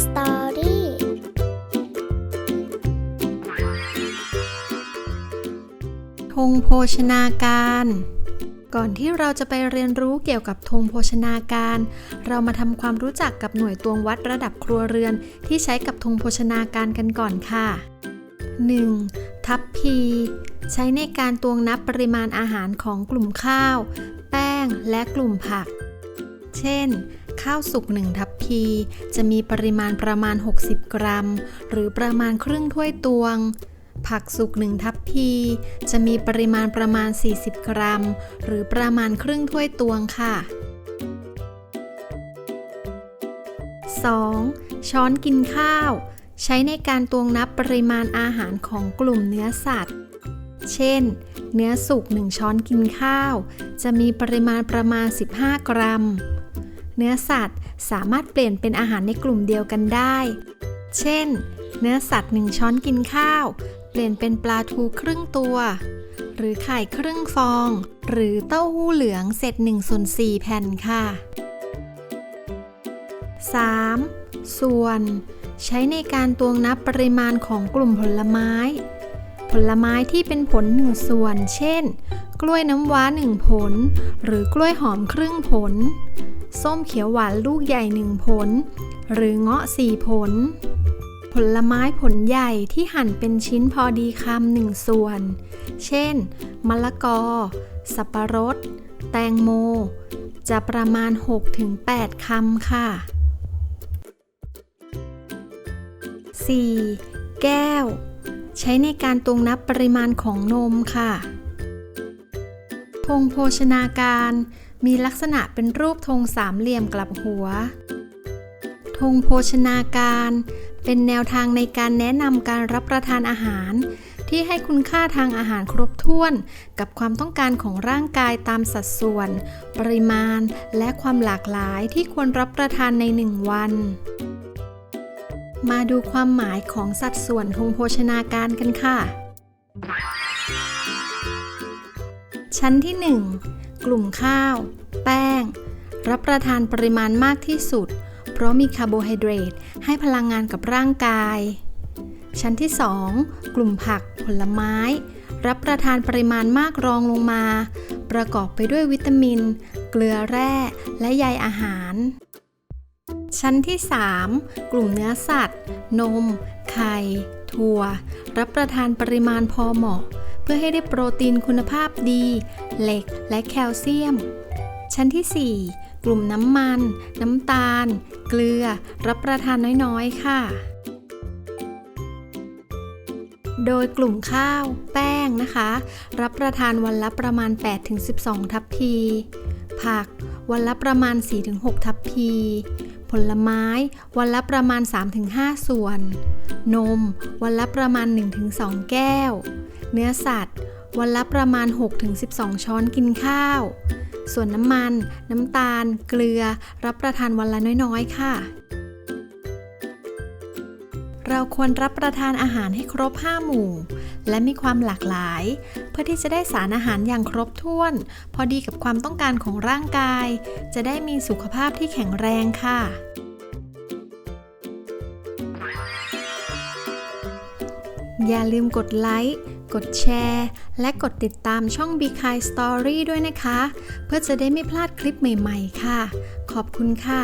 Story ธงโภชนาการ ก่อนที่เราจะไปเรียนรู้เกี่ยวกับธงโภชนาการ เรามาทำความรู้จักกับหน่วยตวงวัดระดับครัวเรือน ที่ใช้กับธงโภชนาการกันก่อนค่ะ 1. ทัพพี ใช้ในการตวงนับปริมาณอาหารของกลุ่มข้าว แป้งและกลุ่มผัก เช่น ข้าวสุกหนึ่งทัพพี จะมีปริมาณประมาณ 60 กรัม หรือประมาณครึ่งถ้วยตวง ผักสุกหนึ่งทัพพี จะมีปริมาณประมาณ 40 กรัม หรือประมาณครึ่งถ้วยตวงค่ะ 2. ช้อนกินข้าว ใช้ในการตวงนับปริมาณอาหารของกลุ่มเนื้อสัตว์ เช่น เนื้อสุก 1 ช้อนกินข้าว จะมีปริมาณประมาณ 15 กรัม เนื้อสัตว์สามารถเปลี่ยนเป็นอาหารในกลุ่มเดียวกันได้ เช่น เนื้อสัตว์ 1 ช้อนกินข้าว เปลี่ยนเป็นปลาทูครึ่งตัว หรือไข่ครึ่งฟอง หรือเต้าหู้เหลืองเศษ1ส่วน4แผ่นค่ะ 3. ส่วน ใช้ในการตวงนับปริมาณของกลุ่มผลไม้ ผลไม้ที่เป็นผลหนึ่งส่วน เช่น กล้วยน้ำว้าหนึ่งผล หรือกล้วยหอมครึ่งผล ส้มเขียวหวานลูกใหญ่หนึ่งผล หรือเงาะสี่ผล ผลไม้ผลใหญ่ที่หั่นเป็นชิ้นพอดีคำหนึ่งส่วน เช่น มะละกอ สับปะรด แตงโม จะประมาณ 6-8 คำค่ะ 4. แก้ว ใช้ในการตวงนับปริมาณของนมค่ะธงโภชนาการ มีลักษณะเป็นรูปธงสามเหลี่ยมกลับหัวธงโภชนาการ เป็นแนวทางในการแนะนำการรับประทานอาหาร ที่ให้คุณค่าทางอาหารครบถ้วน กับความต้องการของร่างกายตามสัดส่วน ปริมาณ และความหลากหลายที่ควรรับประทานในหนึ่งวัน มาดูความหมายของสัดส่วนธงโภชนาการกันค่ะ ชั้นที่ 1 กลุ่มข้าว แป้ง รับประทานปริมาณมากที่สุด เพราะมีคาร์โบไฮเดรตให้พลังงานกับร่างกาย ชั้นที่ 2 กลุ่มผักผลไม้ รับประทานปริมาณมากรองลงมา ประกอบไปด้วยวิตามิน เกลือแร่ และใยอาหาร ชั้นที่ 3 กลุ่มเนื้อสัตว์ นม ไข่ ถั่ว รับประทานปริมาณพอเหมาะ เพื่อให้ได้โปรตีนคุณภาพดี เหล็กและแคลเซียม ชั้นที่ 4 กลุ่มน้ำมัน น้ำตาล เกลือ รับประทานน้อยๆ ค่ะ โดยกลุ่มข้าว แป้งนะคะ รับประทานวันละประมาณ 8-12 ทัพพี ผัก วันละประมาณ 4-6 ทัพพี ผลไม้ วันละประมาณ 3-5 ส่วน นม วันละประมาณ 1-2 แก้ว เนื้อสัตว์ วันละประมาณ 6-12 ช้อนกินข้าว ส่วนน้ำมัน น้ำตาล เกลือ รับประทานวันละน้อยๆ ค่ะ เราควรรับประทานอาหารให้ครบ 5 หมู่ และมีความหลากหลาย เพื่อที่จะได้สารอาหารอย่างครบถ้วน พอดีกับความต้องการของร่างกาย จะได้มีสุขภาพที่แข็งแรงค่ะ อย่าลืมกดไลค์กดแชร์ และกดติดตามช่อง Be Kind Story ด้วยนะคะ เพื่อจะได้ไม่พลาดคลิปใหม่ ๆ ค่ะ ขอบคุณค่ะ